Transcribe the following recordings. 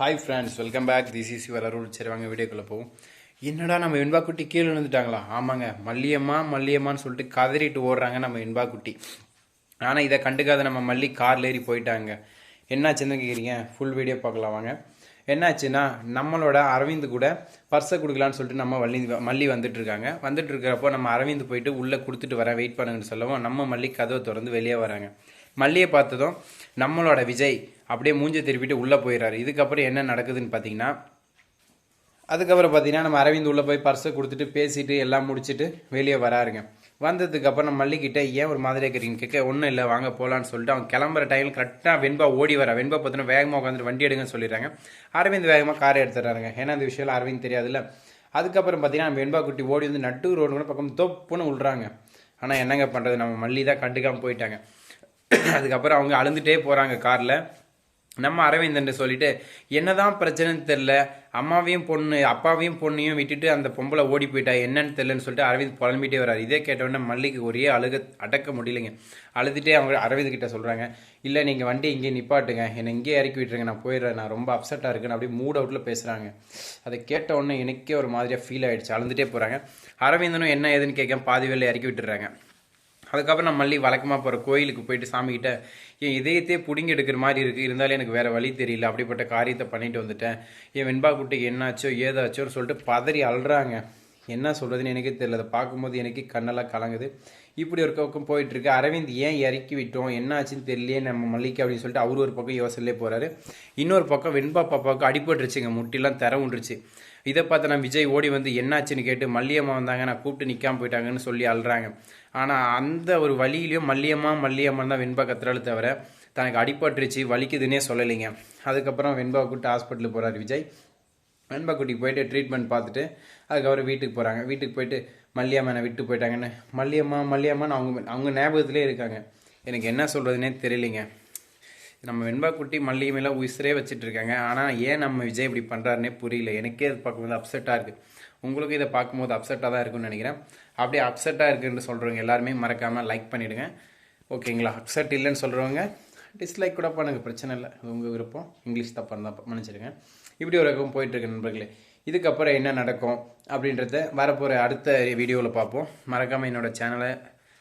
Hi friends welcome back this is your Arul சரி வாங்க வீடியோக்குள்ளே போவோம். என்னடா நம்ம வெண்பா குட்டி கீழே விழுந்துட்டாங்களா? ஆமாங்க மல்லியம்மா மல்லியம்மான்னு சொல்லிட்டு கதறிட்டு ஓடுறாங்க நம்ம வெண்பா குட்டி ஆனால் இதை கண்டுக்காத நம்ம மல்லி கார்ல ஏறி போயிட்டாங்க. என்னாச்சுன்னு கேட்குறீங்க ஃபுல் வீடியோ பார்க்கலாம் வாங்க. என்னாச்சுன்னா நம்மளோட அரவிந்த் கூட பர்ஸை கொடுக்கலான்னு சொல்லிட்டு நம்ம வள்ளி மல்லி வந்துட்டு இருக்காங்க வந்துட்டு இருக்கிறப்போ நம்ம அரவிந்த் போயிட்டு உள்ளே கொடுத்துட்டு வரேன் வெயிட் பண்ணுங்கன்னு சொல்லவும் நம்ம மல்லி கதவை திறந்து வெளியே வராங்க. மல்லியை பார்த்ததும் நம்மளோட விஜய் அப்படியே மூஞ்சி திருப்பிட்டு உள்ளே போயிடுறாரு இதுக்கப்புறம் என்ன நடக்குதுன்னு பார்த்தீங்கன்னா அதுக்கப்புறம் பார்த்தீங்கன்னா நம்ம அரவிந்த் உள்ளே போய் பர்ஸை கொடுத்துட்டு பேசிட்டு எல்லாம் முடிச்சுட்டு வெளியே வராருங்க. வந்ததுக்கப்புறம் நம்ம மல்லிக்கிட்ட ஏன் ஒரு மாதிரி இருக்கிறீங்கன்னு கேட்க ஒன்றும் இல்லை வாங்க போகலான்னு சொல்லிட்டு அவங்க கிளம்புற டைமில் கரெக்டாக வெண்பா ஓடி வர. வெண்பா பார்த்தோன்னா வேகமாக உட்காந்துட்டு வண்டி எடுங்கன்னு சொல்லிடுறாங்க. அரவிந்த் வேகமாக காரை எடுத்துடுறாங்க ஏன்னா அந்த விஷயம் அரவிந்த் தெரியாதுல்ல. அதுக்கப்புறம் பார்த்தீங்கன்னா நம்ம வெண்பா குட்டி ஓடி வந்து நட்டு ரோடு கூட பக்கம் தொப்புன்னு விள்றாங்க ஆனால் என்னங்க பண்ணுறது நம்ம மல்லி தான் கண்டுக்காமல் போயிட்டாங்க. அதுக்கப்புறம் அவங்க அழுந்துட்டே போகிறாங்க காரில். நம்ம அரவிந்தன் சொல்லிட்டு என்னதான் பிரச்சனைன்னு தெரில அம்மாவையும் பொண்ணு அப்பாவையும் பொண்ணையும் விட்டுட்டு அந்த பொம்பளை ஓடி போயிட்டா என்னன்னு தெரிலன்னு சொல்லிட்டு அரவிந்த் புலம்பிட்டே வராரு இதே கேட்டவுடனே மல்லிக்கு ஒரே அழுக அடக்க முடியலைங்க. அழுதுகிட்டே அவங்க அரவிந்த் கிட்ட சொல்கிறாங்க இல்லை நீங்கள் வண்டி இங்கே நிப்பாட்டுங்க. என்னை இங்கே இறக்கி விட்டுருங்க. நான் போயிடுறேன். நான் ரொம்ப அப்செட்டாக இருக்குன்னு அப்படியே மூட் அவுட்டில் பேசுகிறாங்க அதை கேட்ட உடனே எனக்கே ஒரு மாதிரியாக ஃபீல் ஆயிடுச்சு. அழுந்துட்டே போகிறாங்க அரவிந்தனும் என்ன ஏதுன்னு கேட்க பாதி வேலை இறக்கி விட்டுறாங்க அதுக்கப்புறம் நான் மல்லி வழக்கமாக போகிற கோயிலுக்கு போயிட்டு சாமிக்கிட்ட என் இதயத்தையே பிடுங்கி எடுக்கிற மாதிரி இருக்குது இருந்தாலும் எனக்கு வேறு வழி தெரியல. அப்படிப்பட்ட காரியத்தை பண்ணிட்டு வந்துட்டேன். என் வெண்பா குட்டிக்கு என்னாச்சோ ஏதாச்சோன்னு சொல்லிட்டு பதறி அழுறாங்க. என்ன சொல்கிறதுன்னு எனக்கே தெரியல. அதை பார்க்கும்போது எனக்கு கண்ணெல்லாம் கலங்குது. இப்படி ஒரு பக்கம் போயிட்டுருக்கு. அரவிந்த் ஏன் இறக்கி விட்டோம்? என்ன ஆச்சுன்னு தெரியலையே. நம்ம மல்லிகை அப்படின்னு சொல்லிட்டு அவர் ஒரு பக்கம் யோசனையிலே போகிறாரு இன்னொரு பக்கம் வெண்பா பாப்பாவுக்கு அடிபட்டுருச்சுங்க. முட்டிலாம் தர உண்டுருச்சு இதை பார்த்து நான் விஜய் ஓடி வந்து என்னாச்சுன்னு கேட்டு மல்லியம்மா வந்தாங்க. நான் கூப்பிட்டு நிற்காமல் போயிட்டாங்கன்னு சொல்லி அழுறாங்க. ஆனால் அந்த ஒரு வழியிலையும் மல்லியம்மா மல்லியம்மா தான் வெண்பா கத்துறாலும் தவிர தனக்கு அடிபட்டுருச்சு வலிக்குதுன்னே சொல்லலைங்க. அதுக்கப்புறம் வெண்பா கூப்பிட்டு ஹாஸ்பிட்டலுக்கு போகிறார் விஜய். வெண்பா குட்டிக்கு போயிட்டு ட்ரீட்மெண்ட் பார்த்துட்டு அதுக்கப்புறம் வீட்டுக்கு போகிறாங்க வீட்டுக்கு போயிட்டு மல்லியம்மனை விட்டு போயிட்டாங்கன்னு. மல்லியம்மா மல்லியம்மான்னு அவங்க அவங்க ஞாபகத்திலே இருக்காங்க. எனக்கு என்ன சொல்கிறதுனே தெரியலைங்க. நம்ம வெண்பா குட்டி மல்லிகைமையெல்லாம் உயிரே வச்சுட்டு இருக்காங்க. ஆனால் ஏன் நம்ம விஜய் இப்படி பண்ணுறாருனே புரியல. எனக்கே இது பார்க்கும்போது அப்செட்டாக இருக்குது உங்களுக்கும் இதை பார்க்கும்போது அப்செட்டாக தான் இருக்குன்னு நினைக்கிறேன். அப்படியே அப்செட்டாக இருக்குன்னு சொல்கிறவங்க எல்லாருமே மறக்காமல் லைக் பண்ணிவிடுங்க ஓகேங்களா? அப்செட் இல்லைன்னு சொல்கிறவங்க டிஸ்லைக் கூட பண்ணுங்கள் பிரச்சனை இல்லை. அது உங்கள் விருப்பம். இங்கிலீஷ் தப்பாக இருந்தால் மன்னிச்சிடுங்க. இப்படி ஒரு ரகம் போயிட்டுருக்கு நண்பர்களே. இதுக்கப்புறம் என்ன நடக்கும் அப்படின்றத வரப்போகிற அடுத்த வீடியோவில் பார்ப்போம். மறக்காமல் என்னோடய சேனலை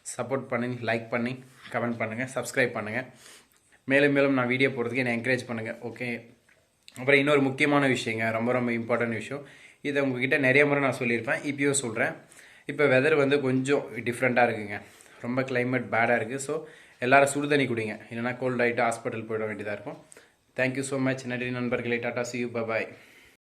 சப்போர்ட் பண்ணி லைக் பண்ணி கமெண்ட் பண்ணுங்கள் சப்ஸ்கிரைப் பண்ணுங்கள் மேலும் மேலும் நான் வீடியோ போகிறதுக்கு என்னை என்கரேஜ் பண்ணுங்கள் ஓகே அப்புறம் இன்னொரு முக்கியமான விஷயங்க ரொம்ப ரொம்ப இம்பார்ட்டன்ட் விஷயம். இதை உங்ககிட்ட நிறைய முறை நான் சொல்லியிருப்பேன் இப்பயும் சொல்கிறேன் இப்போ வெதர் வந்து கொஞ்சம் டிஃப்ரெண்ட்டாக இருக்குங்க. ரொம்ப கிளைமேட் பேடாக இருக்குது ஸோ எல்லாரும் சுடு தண்ணி குடிங்க. இல்லைன்னா கோல்ட் ஆகிட்டு ஹாஸ்பிட்டல் போயிட வேண்டியதாக இருக்கும். தேங்க்யூ ஸோ மச் நன்றி நண்பர்களே. Tata C you bye